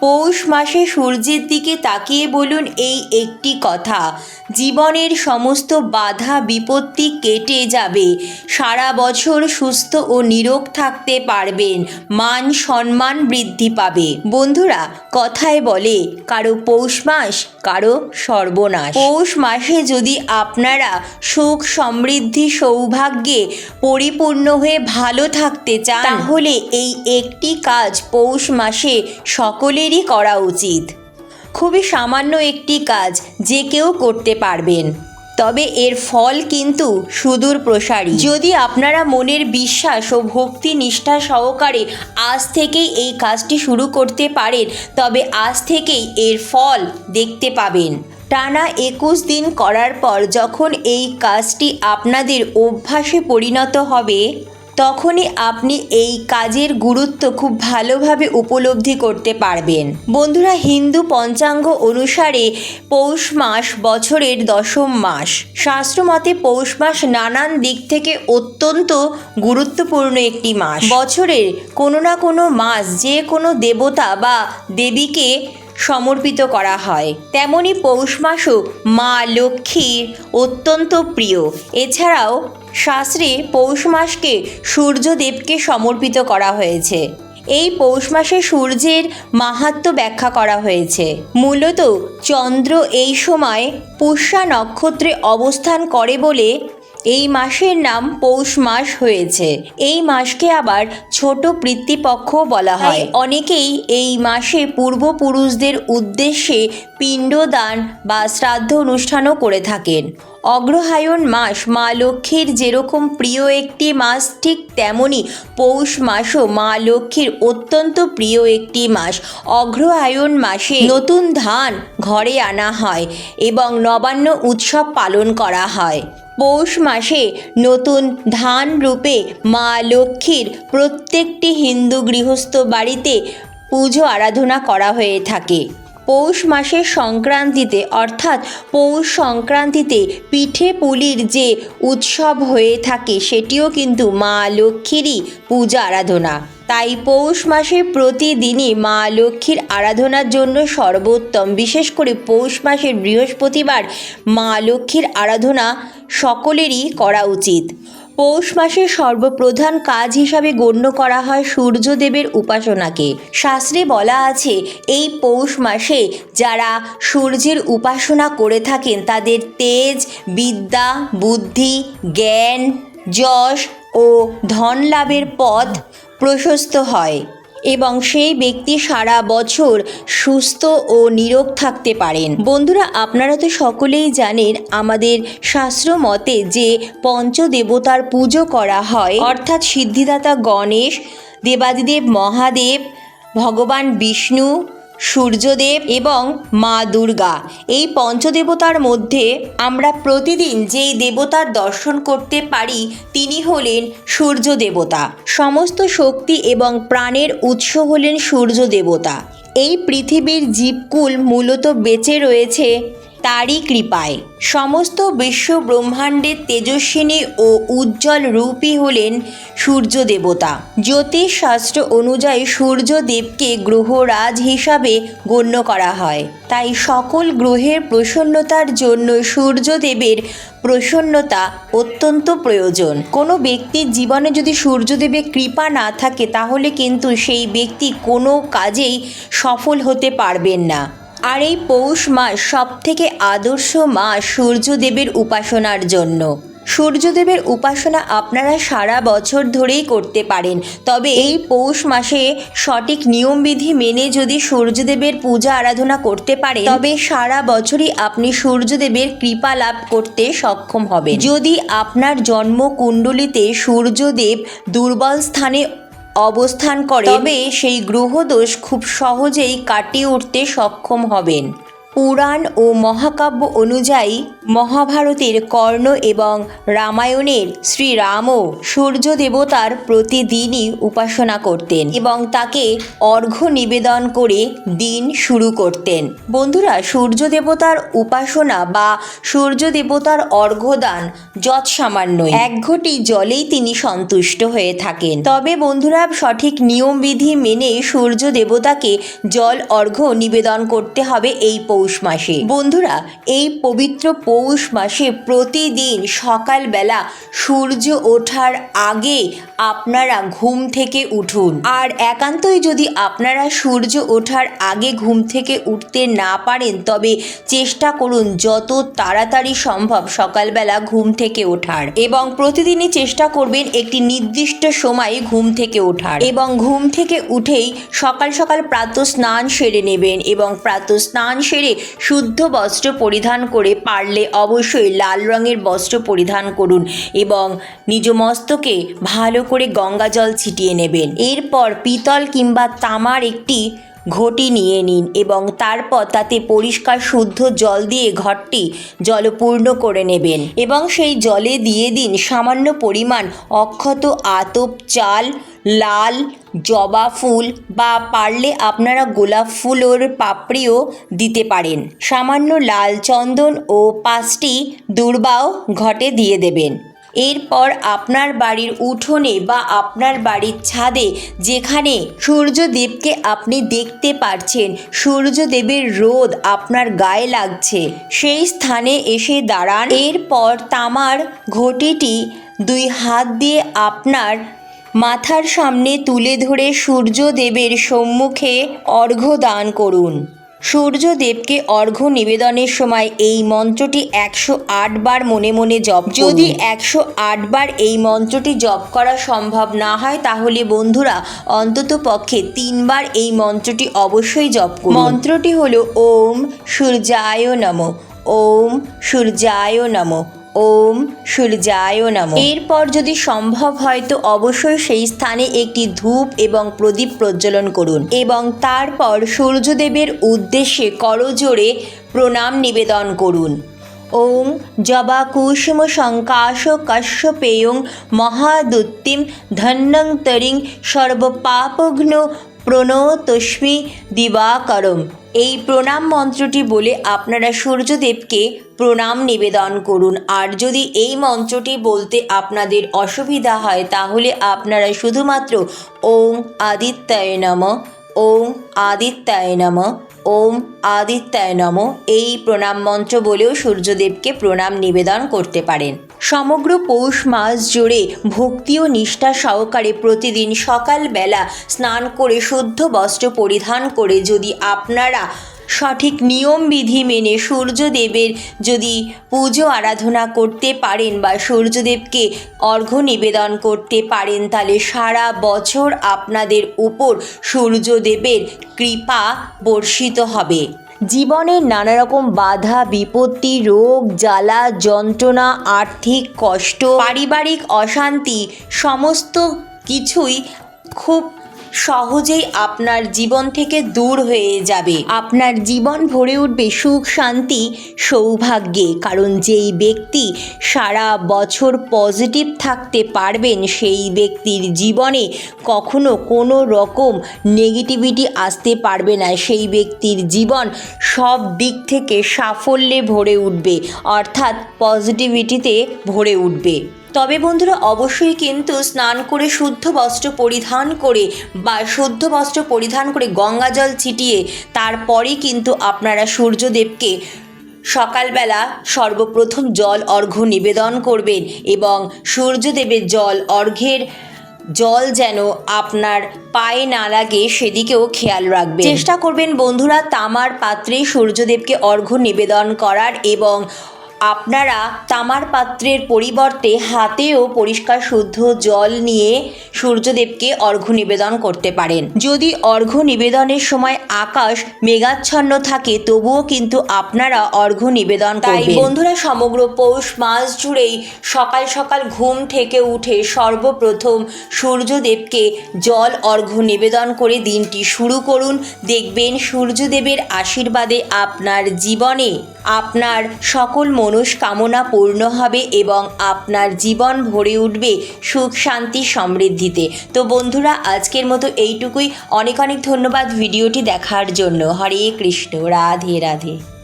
পৌষ মাসে সূর্যের দিকে তাকিয়ে বলুন এই একটি কথা। জীবনের সমস্ত বাধা বিপত্তি কেটে যাবে। সারা বছর সুস্থ ও নিরোগ থাকতে পারবেন। মান সম্মান বৃদ্ধি পাবে। বন্ধুরা কথায় বলে কারও পৌষ মাস কারও সর্বনাশ। পৌষ মাসে যদি আপনারা সুখ সমৃদ্ধি সৌভাগ্যে পরিপূর্ণ হয়ে ভালো থাকতে চান তাহলে এই একটি কাজ পৌষ মাসে সকলেরই করা উচিত। খুবই সামান্য একটি কাজ যে কেউ করতে পারবেন। তবে এর ফল কিন্তু সুদূর প্রসারী। যদি আপনারা মনের বিশ্বাস ও ভক্তি নিষ্ঠা সহকারে আজ থেকেই এই কাজটি শুরু করতে পারেন, তবে আজ থেকেই এর ফল দেখতে পাবেন। টানা একুশ দিন করার পর যখন এই কাজটি আপনাদের অভ্যাসে পরিণত হবে তখনই আপনি এই কাজের গুরুত্ব খুব ভালোভাবে উপলব্ধি করতে পারবেন। বন্ধুরা, হিন্দু পঞ্চাঙ্গ অনুসারে পৌষ মাস বছরের দশম মাস। শাস্ত্রমতে পৌষ মাস নানান দিক থেকে অত্যন্ত গুরুত্বপূর্ণ একটি মাস। বছরের কোনো না কোনো মাস যে কোনো দেবতা বা দেবীকে সমর্পিত করা হয়। তেমনি পৌষ মাসও মা লক্ষ্মীর অত্যন্ত প্রিয়। এছাড়াও শাস্ত্রে পৌষ মাসকে সূর্যদেবকে সমর্পিত করা হয়েছে। এই পৌষ মাসে সূর্যের মাহাত্ম ব্যাখ্যা করা হয়েছে। মূলত চন্দ্র এই সময় পুষ্যা নক্ষত্রে অবস্থান করে বলে এই মাসের নাম পৌষ মাস হয়েছে। এই মাসকে আবার ছোট পিতৃপক্ষ বলা হয়। অনেকেই এই মাসে পূর্বপুরুষদের উদ্দেশ্যে পিণ্ডদান বা শ্রাদ্ধ অনুষ্ঠানও করে থাকেন। অগ্রহায়ণ মাস মা লক্ষ্মীর যেরকম প্রিয় একটি মাস ঠিক তেমনই পৌষ মাসও মা লক্ষ্মীর অত্যন্ত প্রিয় একটি মাস। অগ্রহায়ণ মাসে নতুন ধান ঘরে আনা হয় এবং নবান্ন উৎসব পালন করা হয়। পৌষ মাসে নতুন ধান রূপে মা লক্ষ্মীর প্রত্যেকটি হিন্দু গৃহস্থ বাড়িতে পুজো আরাধনা করা হয়ে থাকে। পৌষ মাসের সংক্রান্তিতে, অর্থাৎ পৌষ সংক্রান্তিতে পিঠে পুলির যে উৎসব হয়ে থাকে, সেটিও কিন্তু মা লক্ষ্মীরই পূজা আরাধনা। তাই পৌষ মাসে প্রতিদিনই মা লক্ষ্মীর আরাধনার জন্য সর্বোত্তম, বিশেষ করে পৌষ মাসের বৃহস্পতিবার মা লক্ষ্মীর আরাধনা সকলেরই করা উচিত। পৌষ মাসের সর্বপ্রধান কাজ হিসাবে গণ্য করা হয় সূর্যদেবের উপাসনাকে। শাস্ত্রে বলা আছে, এই পৌষ মাসে যারা সূর্যের উপাসনা করে থাকেন, তাদের তেজ, বিদ্যা, বুদ্ধি, জ্ঞান, যশ ও ধন লাভের পথ প্রশস্ত হয়। এবং সেই ব্যক্তি সারা বছর সুস্থ ও নিরোগ থাকতে পারেন। বন্ধুরা, আপনারা তো সকলেই জানেন আমাদের শাস্ত্র মতে যে পঞ্চদেবতার পুজো করা হয়, অর্থাৎ সিদ্ধিদাতা গণেশ, দেবাদিদেব মহাদেব, ভগবান বিষ্ণু সূর্যদেব এবং মা দুর্গা। এই পঞ্চদেবতার মধ্যে আমরা প্রতিদিন যেই দেবতার দর্শন করতে পারি, তিনি হলেন সূর্য দেবতা সমস্ত শক্তি এবং প্রাণের উৎস হলেন সূর্য দেবতা এই পৃথিবীর জীবকুল মূলত বেঁচে রয়েছে তারই কৃপায়। সমস্ত বিশ্ব ব্রহ্মাণ্ডের তেজস্বিনী ও উজ্জ্বল রূপই হলেন সূর্য দেবতা জ্যোতিষ শাস্ত্র অনুযায়ী সূর্যদেবকে গ্রহরাজ হিসাবে গণ্য করা হয়। তাই সকল গ্রহের প্রসন্নতার জন্য সূর্যদেবের প্রসন্নতা অত্যন্ত প্রয়োজন। কোনো ব্যক্তির জীবনে যদি সূর্যদেবের কৃপা না থাকে, তাহলে কিন্তু সেই ব্যক্তি কোনো কাজেই সফল হতে পারবেন না। আর এই পৌষ মাস সব থেকে আদর্শ মাস সূর্যদেবের উপাসনার জন্য। সূর্যদেবের উপাসনা আপনারা সারা বছর ধরেই করতে পারেন। তবে এই পৌষ মাসে সঠিক নিয়মবিধি মেনে যদি সূর্যদেবের পূজা আরাধনা করতে পারে তবে সারা বছরই আপনি সূর্যদেবের কৃপা লাভ করতে সক্ষম হবেন। যদি আপনার জন্মকুণ্ডলিতে সূর্যদেব দুর্বল স্থানে অবস্থান করে তবে সেই গ্রহদোষ খুব সহজেই কাটিয়ে উঠতে সক্ষম হবেন। পুরাণ ও মহাকাব্য অনুযায়ী মহাভারতের কর্ণ এবং রামায়ণের শ্রীরামও সূর্য দেবতার প্রতিদিনই উপাসনা করতেন এবং তাকে অর্ঘ্য নিবেদন করে দিন শুরু করতেন। বন্ধুরা সূর্য দেবতার উপাসনা বা সূর্য দেবতার অর্ঘ্যদান যৎসামান্যই এক ঘটি জলেই তিনি সন্তুষ্ট হয়ে থাকেন। তবে বন্ধুরা, সঠিক নিয়মবিধি মেনে সূর্য দেবতাকে জল অর্ঘ্য নিবেদন করতে হবে এই পৌষ মাসে। বন্ধুরা, এই পবিত্র পৌষ মাসে প্রতিদিন সকালবেলা সূর্য ওঠার আগে আপনারা ঘুম থেকে উঠুন। আর একান্তই যদি আপনারা সূর্য ওঠার আগে ঘুম থেকে উঠতে না পারেন, তবে চেষ্টা করুন যত তাড়াতাড়ি সম্ভব সকালবেলা ঘুম থেকে ওঠার। এবং প্রতিদিনই চেষ্টা করবেন একটি নির্দিষ্ট সময়ে ঘুম থেকে ওঠার। এবং ঘুম থেকে উঠেই সকাল সকাল প্রাতঃ স্নান সেরে নেবেন এবং প্রাতঃ স্নান সেরে শুদ্ধ বস্ত্র পরিধান করে পারলে অবশ্যই লাল রঙের বস্ত্র পরিধান করুন এবং নিজ মস্তকে ভালো করে গঙ্গা জল ছিটিয়ে নেবেন। এরপর পিতল কিংবা তামার একটি ঘটি নিয়ে নিন এবং তারপর তাতে পরিষ্কার শুদ্ধ জল দিয়ে ঘরটি জলপূর্ণ করে নেবেন। এবং সেই জলে দিয়ে দিন সামান্য পরিমাণ অক্ষত আতপ চাল, লাল জবা ফুল বা পারলে আপনারা গোলাপ ফুল ওর পাপড়িও দিতে পারেন। সামান্য লাল চন্দন ও পাঁচটি দুর্বাও ঘটে দিয়ে দেবেন। এরপর আপনার বাড়ির উঠোনে বা আপনার বাড়ির ছাদে যেখানে সূর্যদেবকে আপনি দেখতে পারছেন, সূর্যদেবের রোদ আপনার গায়ে লাগছে, সেই স্থানে এসে দাঁড়ান। এরপর তামার ঘটিটি দুই হাত দিয়ে আপনার মাথার সামনে তুলে ধরে সূর্যদেবের সম্মুখে অর্ঘ্য দান করুন। সূর্যদেবকে অর্ঘ্য নিবেদনের সময় এই মন্ত্রটি একশো বার মনে মনে জপ যদি একশো বার এই মন্ত্রটি জপ করা সম্ভব না হয়, তাহলে বন্ধুরা, অন্তত পক্ষে তিনবার এই মন্ত্রটি অবশ্যই জপ করুন। মন্ত্রটি হল, ওম সূর্যায় নম। ওম সূর্যায় নম। ওম সূর্যায় নম। এরপর যদি সম্ভব হয় তো অবশ্যই সেই স্থানে একটি ধূপ এবং প্রদীপ প্রজ্বলন করুন এবং তারপর সূর্যদেবের উদ্দেশ্যে করজোড়ে প্রণাম নিবেদন করুন। ওং জবা কুসুম শঙ্কাশ কশ্যপেয়ং মহাদুত্তিম ধন্যং তরিং সর্বপাপঘ্ন প্রণতস্মি দিবাকরম। এই প্রণাম মন্ত্রটি বলে আপনারা সূর্যদেবকে প্রণাম নিবেদন করুন। আর যদি এই মন্ত্রটি বলতে আপনাদের অসুবিধা হয়, তাহলে আপনারা শুধুমাত্র ওম আদিত্যায় নম ওং আদিত্যায় নম, ওম আদিত্যায় নম এই প্রণাম মন্ত্র বলেও সূর্যদেবকে প্রণাম নিবেদন করতে পারেন। সমগ্র পৌষ মাস জুড়ে ভক্তি ও নিষ্ঠা সহকারে প্রতিদিন সকালবেলা স্নান করে শুদ্ধ বস্ত্র পরিধান করে যদি আপনারা সঠিক নিয়মবিধি মেনে সূর্যদেবের যদি পুজো আরাধনা করতে পারেন বা সূর্যদেবকে অর্ঘ্য নিবেদন করতে পারেন, তাহলে সারা বছর আপনাদের উপর সূর্যদেবের কৃপা বর্ষিত হবে। জীবনের নানা রকম বাধা, বিপত্তি, রোগ, জ্বালা, যন্ত্রণা, আর্থিক কষ্ট, পারিবারিক অশান্তি, সমস্ত কিছুই খুব সহজেই আপনার জীবন থেকে দূর হয়ে যাবে। আপনার জীবন ভরে উঠবে সুখ, শান্তি, সৌভাগ্যে। কারণ যেই ব্যক্তি সারা বছর পজিটিভ থাকতে পারবেন, সেই ব্যক্তির জীবনে কখনো কোনো রকম নেগেটিভিটি আসতে পারবে না। সেই ব্যক্তির জীবন সব দিক থেকে সাফল্যে ভরে উঠবে, অর্থাৎ পজিটিভিটিতে ভরে উঠবে। তবে বন্ধুরা, অবশ্যই কিন্তু স্নান করে শুদ্ধ বস্ত্র পরিধান করে বা শুদ্ধ বস্ত্র পরিধান করে গঙ্গা জল ছিটিয়ে তারপরেই কিন্তু আপনারা সূর্যদেবকে সকালবেলা সর্বপ্রথম জল অর্ঘ্য নিবেদন করবেন এবং সূর্যদেবের জল অর্ঘ্যের জল যেন আপনার পায়ে না লাগে সেদিকেও খেয়াল রাখবেন। চেষ্টা করবেন বন্ধুরা, তামার পাত্রে সূর্যদেবকে অর্ঘ্য নিবেদন করার এবং আপনারা তামার পাত্রের পরিবর্তে হাতেও পরিষ্কার শুদ্ধ জল নিয়ে সূর্যদেবকে অর্ঘ্য নিবেদন করতে পারেন। যদি অর্ঘ্য নিবেদনের সময় আকাশ মেঘাচ্ছন্ন থাকে তবুও কিন্তু আপনারা অর্ঘ্য নিবেদন তাই বন্ধুরা সমগ্র পৌষ মাস জুড়েই সকাল সকাল ঘুম থেকে উঠে সর্বপ্রথম সূর্যদেবকে জল অর্ঘ্য নিবেদন করে দিনটি শুরু করুন। দেখবেন সূর্যদেবের আশীর্বাদে আপনার জীবনে আপনার সকল মনস্কামনা পূর্ণ হবে এবং আপনার জীবন ভরে উঠবে সুখ, শান্তি, সমৃদ্ধিতে। তো বন্ধুরা, আজকের মতো এইটুকুই। অনেক অনেক ধন্যবাদ ভিডিওটি দেখার জন্য। হরে কৃষ্ণ। রাধে রাধে।